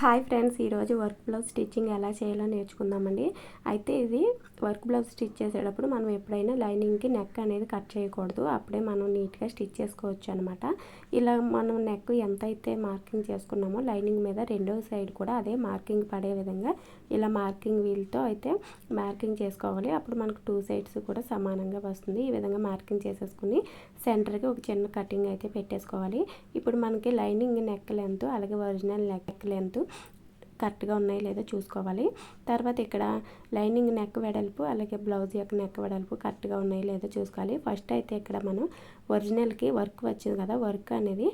Hi friends ఈరోజు work blouse stitching ఎలా చేయాలో నేర్చుకుందామండి. అయితే ఇది వర్క్ బ్లౌజ్ స్టిచ్ చేసేటప్పుడు మనం ఎప్పుడైనా లైనింగ్కి నెక్ అనేది కట్ చేయకూడదు. అప్పుడే మనం నీట్గా స్టిచ్ చేసుకోవచ్చు అనమాట ఇలా మనం నెక్ ఎంత అయితే మార్కింగ్ చేసుకున్నామో లైనింగ్ మీద రెండో సైడ్ కూడా అదే మార్కింగ్ పడే విధంగా ఇలా మార్కింగ్ వీల్తో అయితే మార్కింగ్ చేసుకోవాలి. అప్పుడు మనకు టూ సైడ్స్ కూడా సమానంగా వస్తుంది. ఈ విధంగా మార్కింగ్ చేసేసుకుని సెంటర్కి ఒక చిన్న కటింగ్ అయితే పెట్టేసుకోవాలి. ఇప్పుడు మనకి లైనింగ్ నెక్ లెంత్ అలాగే ఒరిజినల్ నెక్ లెంత్ కరెక్ట్గా ఉన్నాయో లేదో చూసుకోవాలి. తర్వాత ఇక్కడ లైనింగ్ నెక్ వెడల్పు అలాగే బ్లౌజ్ యొక్క నెక్ వెడల్పు కరెక్ట్గా ఉన్నాయో లేదో చూసుకోవాలి. ఫస్ట్ అయితే ఇక్కడ మనం ఒరిజినల్కి వర్క్ వచ్చింది కదా వర్క్ అనేది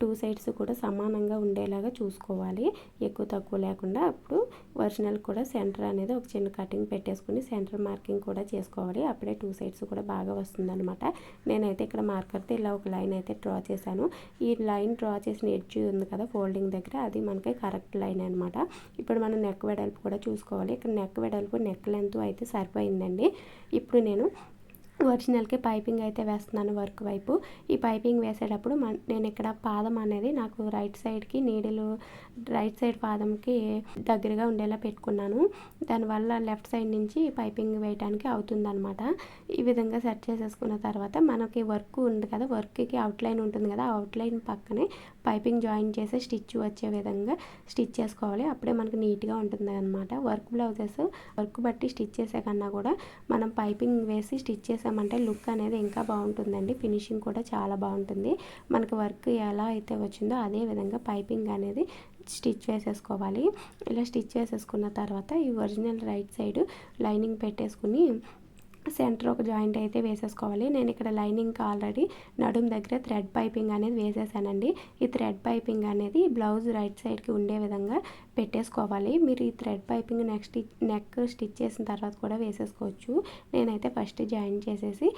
టూ సైడ్స్ కూడా సమానంగా ఉండేలాగా చూసుకోవాలి. ఎక్కువ తక్కువ లేకుండా అప్పుడు ఒరిజినల్ కూడా సెంటర్ అనేది ఒక చిన్న కటింగ్ పెట్టేసుకుని సెంటర్ మార్కింగ్ కూడా చేసుకోవాలి. అప్పుడే టూ సైడ్స్ కూడా బాగా వస్తుందన్నమాట. నేనైతే ఇక్కడ మార్కర్తో ఇలా ఒక లైన్ అయితే డ్రా చేశాను. ఈ లైన్ డ్రా చేసిన ఎడ్జ్ ఉంది కదా ఫోల్డింగ్ దగ్గర అది మనకి కరెక్ట్ లైన్ అనమాట ఇప్పుడు మనం నెక్ వెడల్పు కూడా చూసుకోవాలి. ఇక్కడ నెక్ వెడల్పు నెక్ లెంత్ అయితే సరిపోయిందండి. ఇప్పుడు నేను ఒరిజినల్కి పైపింగ్ అయితే వేస్తున్నాను వర్క్ వైపు. ఈ పైపింగ్ వేసేటప్పుడు నేను ఇక్కడ పాదం అనేది నాకు రైట్ సైడ్కి నీడలు రైట్ సైడ్ పాదంకి దగ్గరగా ఉండేలా పెట్టుకున్నాను. దానివల్ల లెఫ్ట్ సైడ్ నుంచి పైపింగ్ వేయడానికి అవుతుందన్నమాట. ఈ విధంగా సెట్ చేసేసుకున్న తర్వాత మనకి వర్క్ ఉంది కదా వర్క్కి అవుట్లైన్ ఉంటుంది కదా అవుట్లైన్ పక్కనే పైపింగ్ జాయిన్ చేసి స్టిచ్ వచ్చే విధంగా స్టిచ్ చేసుకోవాలి. అప్పుడే మనకు నీట్గా ఉంటుంది అనమాట వర్క్ బ్లౌజెస్ వర్క్ బట్టి స్టిచ్ చేసే కన్నా కూడా మనం పైపింగ్ వేసి స్టిచ్ చేసామంటే లుక్ అనేది ఇంకా బాగుంటుందండి. ఫినిషింగ్ కూడా చాలా బాగుంటుంది. మనకు వర్క్ ఎలా అయితే వచ్చిందో అదే విధంగా పైపింగ్ అనేది స్టిచ్ వేసేసుకోవాలి ఇలా స్టిచ్ వేసేసుకున్న తర్వాత ఈ ఒరిజినల్ రైట్ సైడ్ లైనింగ్ పెట్టేసుకుని సెంటర్ ఒక జాయింట్ అయితే వేసేసుకోవాలి. నేను ఇక్కడ లైనింగ్కి ఆల్రెడీ నడుము దగ్గర థ్రెడ్ పైపింగ్ అనేది వేసేసానండి. ఈ థ్రెడ్ పైపింగ్ అనేది బ్లౌజ్ రైట్ సైడ్కి ఉండే విధంగా పెట్టేసుకోవాలి. మీరు ఈ thread piping next neck stitch చేసిన తర్వాత కూడా వేసేసుకోవచ్చు. నేనైతే ఫస్ట్ జాయిన్ చేసేసి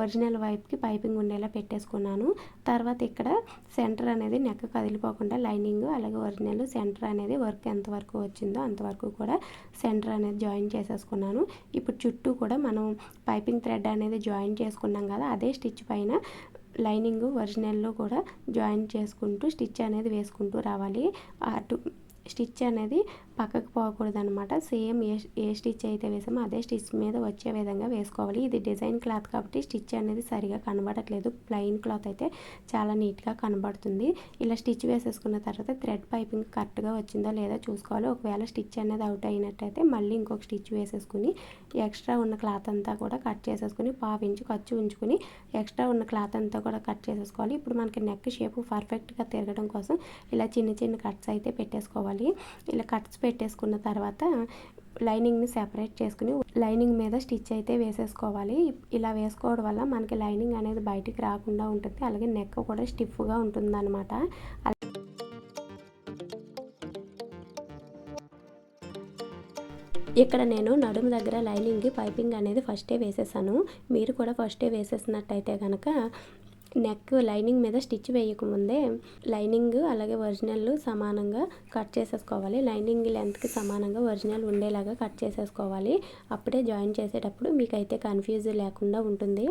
ఒరిజినల్ వైపుకి పైపింగ్ ఉండేలా పెట్టేసుకున్నాను. తర్వాత ఇక్కడ సెంటర్ అనేది నెక్ కదిలిపోకుండా లైనింగ్ అలాగే ఒరిజినల్ సెంటర్ అనేది వర్క్ ఎంతవరకు వచ్చిందో అంతవరకు కూడా సెంటర్ అనేది జాయిన్ చేసేసుకున్నాను. ఇప్పుడు చుట్టూ కూడా మనం పైపింగ్ థ్రెడ్ అనేది జాయిన్ చేసుకున్నాం కదా అదే స్టిచ్ పైన లైనింగ్ ఒరిజినల్లో కూడా జాయిన్ చేసుకుంటూ స్టిచ్ అనేది వేసుకుంటూ రావాలి. అటు స్టిచ్ అనేది పక్కకు పోకూడదు అనమాట సేమ్ ఏ ఏ స్టిచ్ అయితే వేసామో అదే స్టిచ్ మీద వచ్చే విధంగా వేసుకోవాలి. ఇది డిజైన్ క్లాత్ కాబట్టి స్టిచ్ అనేది సరిగా కనబడట్లేదు. ప్లెయిన్ క్లాత్ అయితే చాలా నీట్గా కనబడుతుంది. ఇలా స్టిచ్ వేసేసుకున్న తర్వాత థ్రెడ్ పైపింగ్ కరెక్ట్గా వచ్చిందో లేదో చూసుకోవాలి. ఒకవేళ స్టిచ్ అనేది అవుట్ అయినట్టయితే మళ్ళీ ఇంకొక స్టిచ్ వేసేసుకుని ఎక్స్ట్రా ఉన్న క్లాత్ అంతా కూడా కట్ చేసేసుకుని పావించి ఖర్చు ఉంచుకుని ఎక్స్ట్రా ఉన్న క్లాత్ అంతా కూడా కట్ చేసేసుకోవాలి. ఇప్పుడు మనకి నెక్ షేప్ పర్ఫెక్ట్గా తిరగడం కోసం ఇలా చిన్న చిన్న కట్స్ అయితే పెట్టేసుకోవాలి. ఇలా కట్స్ పెట్టేసుకున్న తర్వాత లైనింగ్ని సెపరేట్ చేసుకుని లైనింగ్ మీద స్టిచ్ అయితే వేసేసుకోవాలి. ఇలా వేసుకోవడం వల్ల మనకి లైనింగ్ అనేది బయటికి రాకుండా ఉంటుంది. అలాగే నెక్ కూడా స్టిఫ్గా ఉంటుంది అనమాట ఇక్కడ నేను నడుము దగ్గర లైనింగ్కి పైపింగ్ అనేది ఫస్టే వేసేసాను. మీరు కూడా ఫస్టే వేసేసినట్టయితే కనుక నెక్ లైనింగ్ మీద స్టిచ్ వేయకముందే లైనింగ్ అలాగే ఒరిజినల్ సమానంగా కట్ చేసేసుకోవాలి. లైనింగ్ లెంత్కి సమానంగా ఒరిజినల్ ఉండేలాగా కట్ చేసేసుకోవాలి. అప్పుడే జాయిన్ చేసేటప్పుడు మీకైతే కన్ఫ్యూజ్ లేకుండా ఉంటుంది.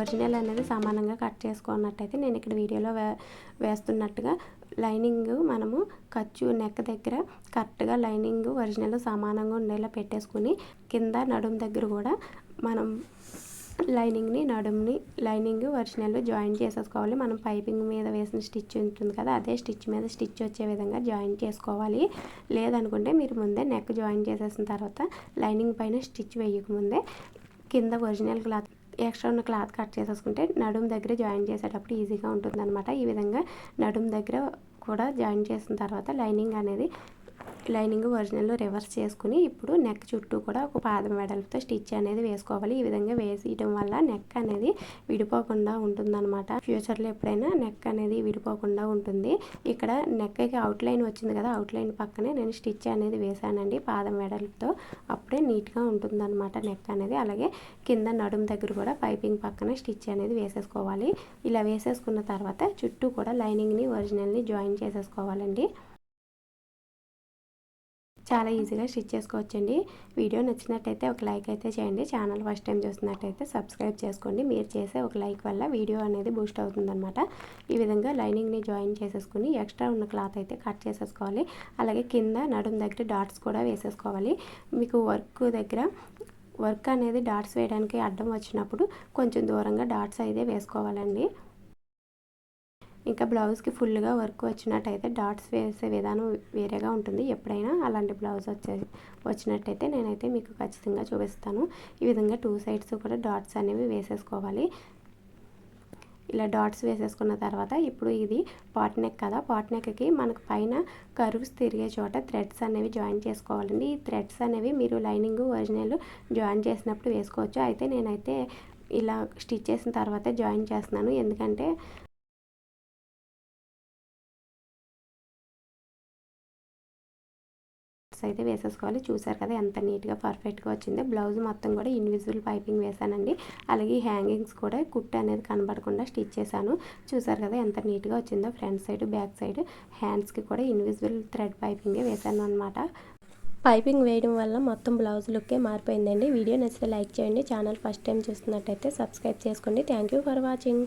ఒరిజినల్ అనేది సమానంగా కట్ చేసుకున్నట్టయితే నేను ఇక్కడ వీడియోలో వే వేస్తున్నట్టుగా లైనింగ్ మనము ఖర్చు నెక్ దగ్గర కరెక్ట్గా లైనింగ్ ఒరిజినల్ సమానంగా ఉండేలా పెట్టేసుకుని కింద నడుము దగ్గర కూడా మనం లైనింగ్ని నడుముని లైనింగ్ ఒరిజినల్ జాయిన్ చేసేసుకోవాలి. మనం పైపింగ్ మీద వేసిన స్టిచ్ ఉంటుంది కదా అదే స్టిచ్ మీద స్టిచ్ వచ్చే విధంగా జాయిన్ చేసుకోవాలి. లేదనుకుంటే మీరు ముందే నెక్ జాయిన్ చేసేసిన తర్వాత లైనింగ్ పైన స్టిచ్ వేయకముందే కింద ఒరిజినల్ క్లాత్ ఎక్స్ట్రా ఉన్న క్లాత్ కట్ చేసేసుకుంటే నడుము దగ్గర జాయిన్ చేసేటప్పుడు ఈజీగా ఉంటుందన్నమాట. ఈ విధంగా నడుము దగ్గర కూడా జాయిన్ చేసిన తర్వాత లైనింగ్ అనేది లైనింగ్ ఒరిజినల్ రివర్స్ చేసుకుని ఇప్పుడు నెక్ చుట్టూ కూడా ఒక పాదం వెడల్పుతో స్టిచ్ అనేది వేసుకోవాలి. ఈ విధంగా వేసేయడం వల్ల నెక్ అనేది విడిపోకుండా ఉంటుందన్నమాట. ఫ్యూచర్లో ఎప్పుడైనా నెక్ అనేది విడిపోకుండా ఉంటుంది. ఇక్కడ నెక్కి అవుట్లైన్ వచ్చింది కదా అవుట్లైన్ పక్కనే నేను స్టిచ్ అనేది వేసానండి పాదం వెడల్పుతో అప్పుడే నీట్గా ఉంటుందన్నమాట నెక్ అనేది. అలాగే కింద నడుము దగ్గర కూడా పైపింగ్ పక్కన స్టిచ్ అనేది వేసేసుకోవాలి. ఇలా వేసేసుకున్న తర్వాత చుట్టూ కూడా లైనింగ్ని ఒరిజినల్ని జాయిన్ చేసేసుకోవాలండి. చాలా ఈజీగా స్టిచ్ చేసుకోవచ్చండి. వీడియో నచ్చినట్టయితే ఒక లైక్ అయితే చేయండి. ఛానల్ ఫస్ట్ టైం చూస్తున్నట్టయితే సబ్స్క్రైబ్ చేసుకోండి. మీరు చేసే ఒక లైక్ వల్ల వీడియో అనేది బూస్ట్ అవుతుందన్నమాట. ఈ విధంగా లైనింగ్ని జాయిన్ చేసేసుకుని ఎక్స్ట్రా ఉన్న క్లాత్ అయితే కట్ చేసేసుకోవాలి. అలాగే కింద నడుం దగ్గర డాట్స్ కూడా వేసేసుకోవాలి. మీకు వర్క్ దగ్గర వర్క్ అనేది డాట్స్ వేయడానికి అడ్డం వచ్చినప్పుడు కొంచెం దూరంగా డాట్స్ అయితే వేసుకోవాలండి. ఇంకా బ్లౌజ్కి ఫుల్గా వర్క్ వచ్చినట్టయితే డాట్స్ వేసే విధానం వేరేగా ఉంటుంది. ఎప్పుడైనా అలాంటి బ్లౌజ్ వచ్చే వచ్చినట్టయితే నేనైతే మీకు ఖచ్చితంగా చూపిస్తాను. ఈ విధంగా టూ సైడ్స్ కూడా డాట్స్ అనేవి వేసేసుకోవాలి. ఇలా డాట్స్ వేసేసుకున్న తర్వాత ఇప్పుడు ఇది పాట్ నెక్ కదా పాట్ నెక్కి మనకు పైన కర్వ్స్ తిరిగే చోట థ్రెడ్స్ అనేవి జాయిన్ చేసుకోవాలండి. ఈ థ్రెడ్స్ అనేవి మీరు లైనింగ్ ఒరిజినల్ జాయిన్ చేసినప్పుడు వేసుకోవచ్చు. అయితే నేనైతే ఇలా స్టిచ్ చేసిన తర్వాత జాయిన్ చేస్తున్నాను. ఎందుకంటే అయితే వేసేసుకోవాలి. చూసారు కదా ఎంత నీట్గా పర్ఫెక్ట్గా వచ్చిందో. బ్లౌజ్ మొత్తం కూడా ఇన్విజిబుల్ పైపింగ్ వేసానండి. అలాగే హ్యాంగింగ్స్ కూడా కుట్ అనేది కనబడకుండా స్టిచ్ చేశాను. చూసారు కదా ఎంత నీట్గా వచ్చిందో. ఫ్రంట్ సైడ్ బ్యాక్ సైడ్ హ్యాండ్స్కి కూడా ఇన్విజిబుల్ థ్రెడ్ పైపింగే వేసాను అనమాట పైపింగ్ వేయడం వల్ల మొత్తం బ్లౌజ్ లుక్కే మారిపోయిందండి. వీడియో నచ్చితే లైక్ చేయండి. ఛానల్ ఫస్ట్ టైం చూస్తున్నట్టయితే సబ్స్క్రైబ్ చేసుకోండి. Thank you for watching.